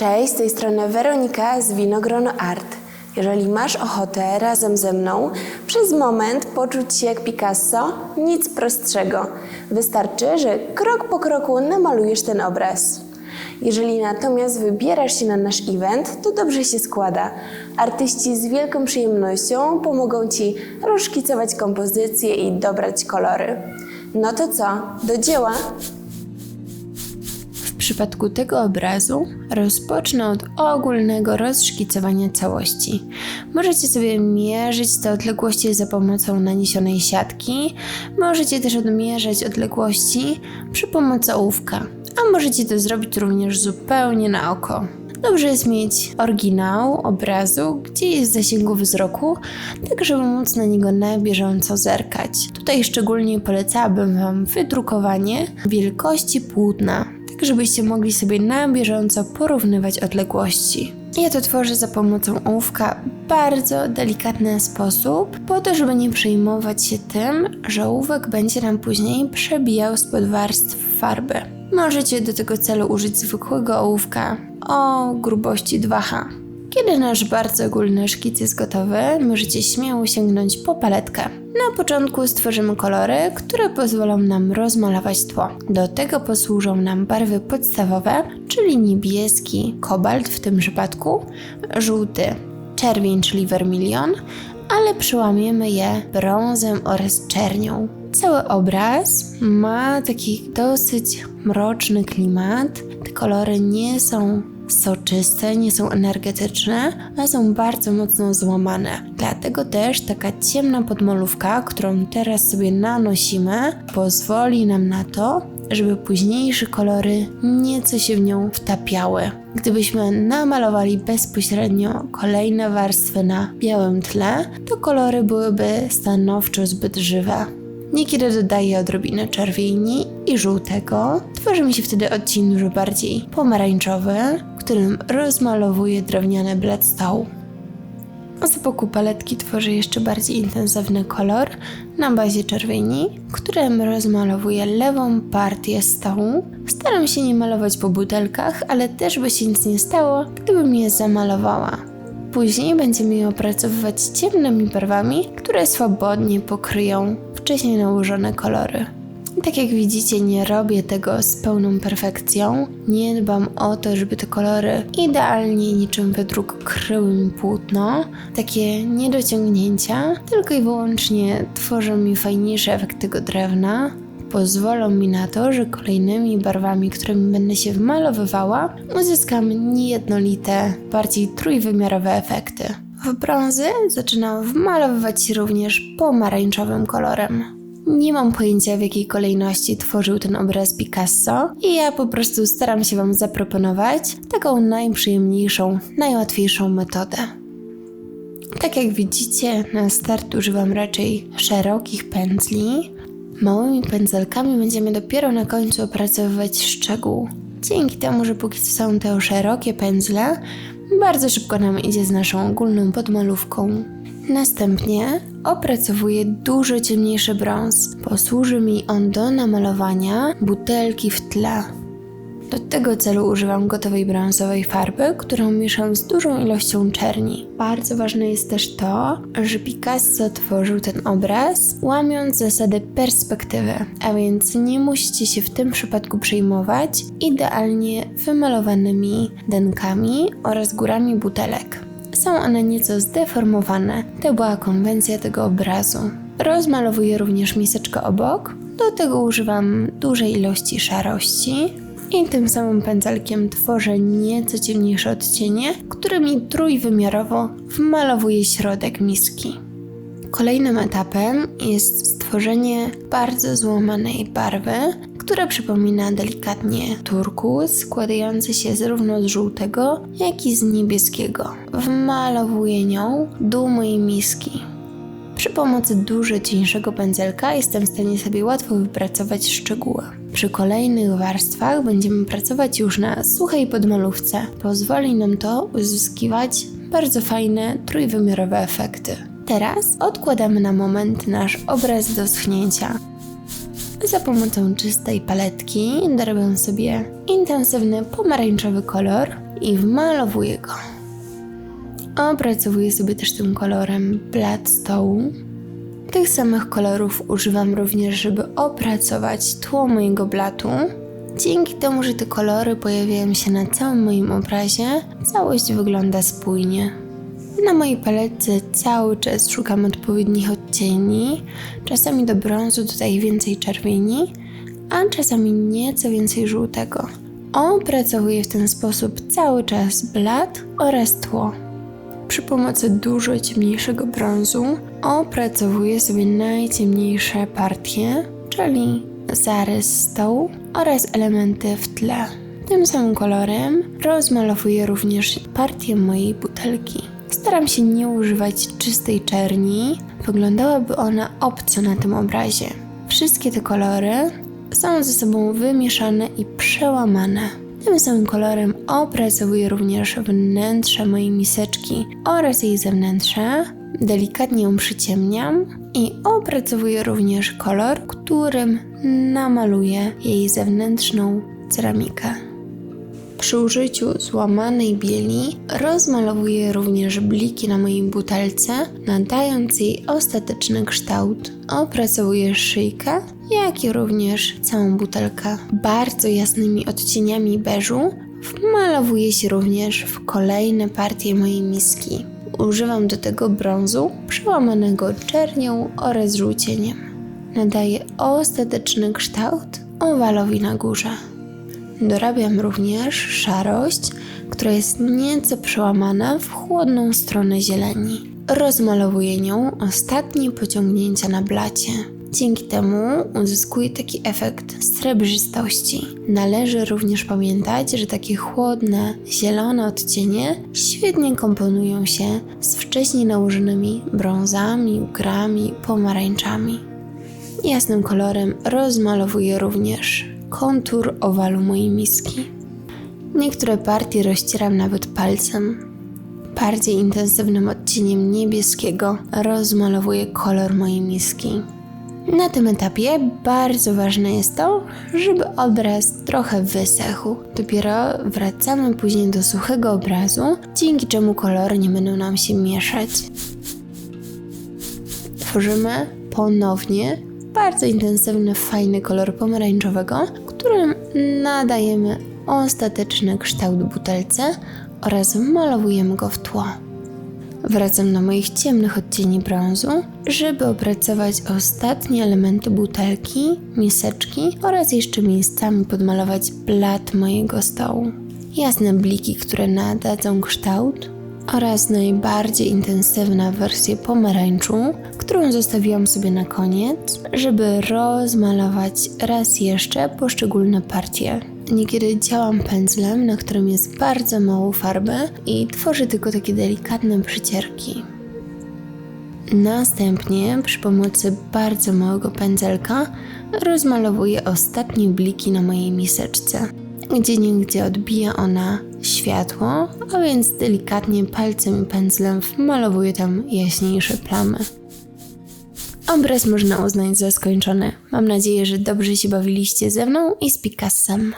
Cześć, z tej strony Weronika z Winogrono Art. Jeżeli masz ochotę razem ze mną przez moment poczuć się jak Picasso, nic prostszego. Wystarczy, że krok po kroku namalujesz ten obraz. Jeżeli natomiast wybierasz się na nasz event, to dobrze się składa. Artyści z wielką przyjemnością pomogą Ci rozszkicować kompozycję i dobrać kolory. No to co, do dzieła? Przypadku tego obrazu rozpocznę od ogólnego rozszkicowania całości. Możecie sobie mierzyć te odległości za pomocą naniesionej siatki, możecie też odmierzać odległości przy pomocy ołówka, a możecie to zrobić również zupełnie na oko. Dobrze jest mieć oryginał obrazu, gdzie jest w zasięgu wzroku, tak żeby móc na niego na bieżąco zerkać. Tutaj szczególnie polecałabym Wam wydrukowanie wielkości płótna, tak żebyście mogli sobie na bieżąco porównywać odległości. Ja to tworzę za pomocą ołówka w bardzo delikatny sposób, po to, żeby nie przejmować się tym, że ołówek będzie nam później przebijał spod warstw farby. Możecie do tego celu użyć zwykłego ołówka o grubości 2H. Kiedy nasz bardzo ogólny szkic jest gotowy, możecie śmiało sięgnąć po paletkę. Na początku stworzymy kolory, które pozwolą nam rozmalować tło. Do tego posłużą nam barwy podstawowe, czyli niebieski, kobalt w tym przypadku, żółty, czerwień, czyli vermilion, ale przełamiemy je brązem oraz czernią. Cały obraz ma taki dosyć mroczny klimat. Te kolory nie są soczyste, nie są energetyczne, a są bardzo mocno złamane. Dlatego też taka ciemna podmolówka, którą teraz sobie nanosimy, pozwoli nam na to, żeby późniejsze kolory nieco się w nią wtapiały. Gdybyśmy namalowali bezpośrednio kolejne warstwy na białym tle, to kolory byłyby stanowczo zbyt żywe. Niekiedy dodaję odrobinę czerwieni i żółtego. Tworzy mi się wtedy odcień dużo bardziej pomarańczowy, którym rozmalowuję drewniane bledstone. Z boku paletki tworzę jeszcze bardziej intensywny kolor na bazie czerwieni, którym rozmalowuję lewą partię stołu. Staram się nie malować po butelkach, ale też by się nic nie stało, gdybym je zamalowała. Później będziemy je opracowywać ciemnymi barwami, które swobodnie pokryją wcześniej nałożone kolory. Tak jak widzicie, nie robię tego z pełną perfekcją. Nie dbam o to, żeby te kolory idealnie niczym wydruk kryły mi płótno. Takie niedociągnięcia tylko i wyłącznie tworzą mi fajniejszy efekt tego drewna. Pozwolą mi na to, że kolejnymi barwami, którymi będę się wmalowywała, uzyskam niejednolite, bardziej trójwymiarowe efekty. W brązy zaczynam wmalowywać się również pomarańczowym kolorem. Nie mam pojęcia w jakiej kolejności tworzył ten obraz Picasso i ja po prostu staram się Wam zaproponować taką najprzyjemniejszą, najłatwiejszą metodę. Tak jak widzicie, na start używam raczej szerokich pędzli. Małymi pędzelkami będziemy dopiero na końcu opracowywać szczegół. Dzięki temu, że póki co są to szerokie pędzle, bardzo szybko nam idzie z naszą ogólną podmalówką. Następnie opracowuję dużo ciemniejszy brąz. Posłuży mi on do namalowania butelki w tle. Do tego celu używam gotowej brązowej farby, którą mieszam z dużą ilością czerni. Bardzo ważne jest też to, że Picasso tworzył ten obraz łamiąc zasady perspektywy, a więc nie musicie się w tym przypadku przejmować idealnie wymalowanymi denkami oraz górami butelek. Są one nieco zdeformowane. To była konwencja tego obrazu. Rozmalowuję również miseczkę obok. Do tego używam dużej ilości szarości. I tym samym pędzelkiem tworzę nieco ciemniejsze odcienie, którymi trójwymiarowo wmalowuję środek miski. Kolejnym etapem jest stworzenie bardzo złamanej barwy, która przypomina delikatnie turkus, składający się zarówno z żółtego, jak i z niebieskiego. Wmalowuję nią dół mojej miski. Przy pomocy dużo cieńszego pędzelka jestem w stanie sobie łatwo wypracować szczegóły. Przy kolejnych warstwach będziemy pracować już na suchej podmalówce. Pozwoli nam to uzyskiwać bardzo fajne trójwymiarowe efekty. Teraz odkładamy na moment nasz obraz do schnięcia. Za pomocą czystej paletki dorobię sobie intensywny pomarańczowy kolor i wmalowuję go. Opracowuję sobie też tym kolorem blat stołu. Tych samych kolorów używam również, żeby opracować tło mojego blatu. Dzięki temu, że te kolory pojawiają się na całym moim obrazie, całość wygląda spójnie. Na mojej paletce cały czas szukam odpowiednich odcieni. Czasami do brązu dodaję więcej czerwieni, a czasami nieco więcej żółtego. Opracowuję w ten sposób cały czas blat oraz tło. Przy pomocy dużo ciemniejszego brązu opracowuję sobie najciemniejsze partie, czyli zarys stołu oraz elementy w tle. Tym samym kolorem rozmalowuję również partię mojej butelki. Staram się nie używać czystej czerni, wyglądałaby ona obco na tym obrazie. Wszystkie te kolory są ze sobą wymieszane i przełamane. Tym samym kolorem opracowuję również wnętrze mojej miseczki oraz jej zewnętrze. Delikatnie ją przyciemniam i opracowuję również kolor, którym namaluję jej zewnętrzną ceramikę. Przy użyciu złamanej bieli rozmalowuję również bliki na mojej butelce, nadając jej ostateczny kształt. Opracowuję szyjkę, jak i również całą butelkę. Bardzo jasnymi odcieniami beżu wmalowuje się również w kolejne partie mojej miski. Używam do tego brązu przełamanego czernią oraz żółcieniem. Nadaję ostateczny kształt owalowi na górze. Dorabiam również szarość, która jest nieco przełamana w chłodną stronę zieleni. Rozmalowuję nią ostatnie pociągnięcia na blacie. Dzięki temu uzyskuję taki efekt srebrzystości. Należy również pamiętać, że takie chłodne, zielone odcienie świetnie komponują się z wcześniej nałożonymi brązami, grami, pomarańczami. Jasnym kolorem rozmalowuję również kontur owalu mojej miski. Niektóre partie rozcieram nawet palcem. Bardziej intensywnym odcieniem niebieskiego rozmalowuję kolor mojej miski. Na tym etapie bardzo ważne jest to, żeby obraz trochę wysechł. Dopiero wracamy później do suchego obrazu, dzięki czemu kolory nie będą nam się mieszać. Tworzymy ponownie bardzo intensywny, fajny kolor pomarańczowego, którym nadajemy ostateczny kształt butelce oraz malowujemy go w tło. Wracam do moich ciemnych odcieni brązu, żeby opracować ostatnie elementy butelki, miseczki oraz jeszcze miejscami podmalować blat mojego stołu. Jasne bliki, które nadadzą kształt oraz najbardziej intensywna wersja pomarańczu, którą zostawiłam sobie na koniec, żeby rozmalować raz jeszcze poszczególne partie. Niekiedy działam pędzlem, na którym jest bardzo mało farby i tworzę tylko takie delikatne przycierki. Następnie przy pomocy bardzo małego pędzelka rozmalowuję ostatnie bliki na mojej miseczce. Gdzie niegdzie odbija ona światło, a więc delikatnie palcem i pędzlem wmalowuję tam jaśniejsze plamy. Obraz można uznać za skończony. Mam nadzieję, że dobrze się bawiliście ze mną i z Picassem.